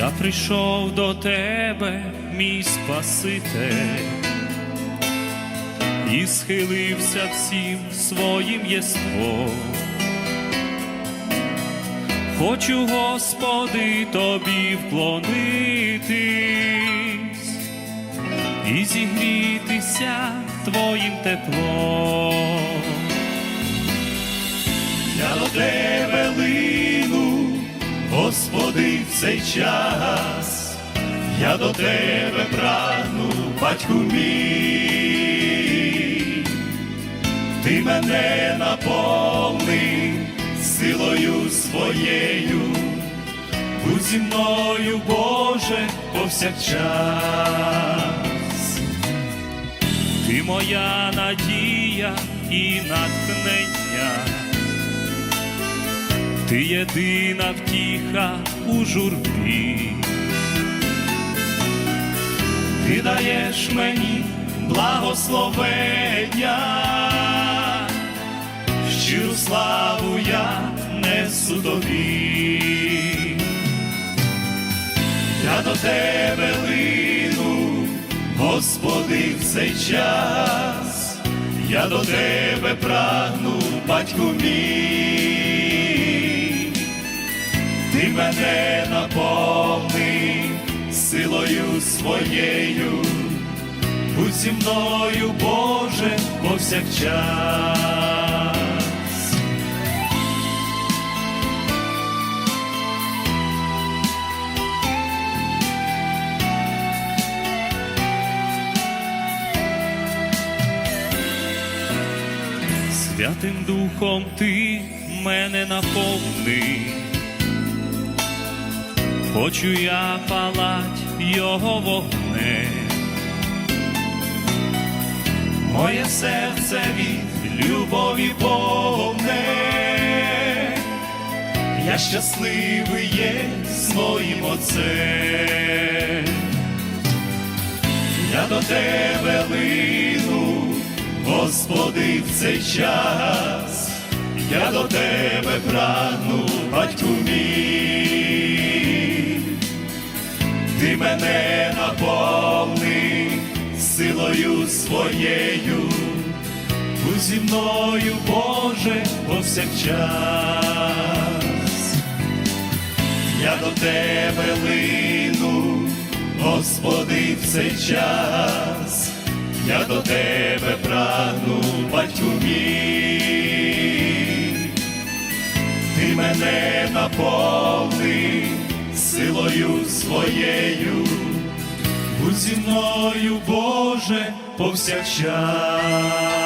Я прийшов до тебе, мій Спаситель, і схилився всім своїм єством. Хочу, Господи, тобі вклонитись і зігрітися твоїм теплом. Я до Господи, в цей час, я до тебе прагну, батьку мій, ти мене наповни силою своєю, будь зі мною, Боже, повсякчас. Ти моя надія і натхнення, ти єдина втіха у журбі, Ти даєш мені благословення, щиру славу я несу тобі. Я до тебе лину, Господи, в цей час, я до тебе прагну, батьку мій, мене наповни силою своєю, будь зі мною, Боже, повсякчас. Святим Духом ти мене наповни, хочу я палать його вогнем. Моє серце від любові повне, я щасливий є з моїм отцем. Я до тебе лину, Господи, в цей час, я до тебе прагну, батьку мій, ти мене наповни силою своєю, будь зі мною, Боже, повсякчас. Я до тебе лину, Господи, в цей час, я до тебе прагну, батьку мій, ти мене наповни силою своєю, будь зі мною, Боже, повсякчас.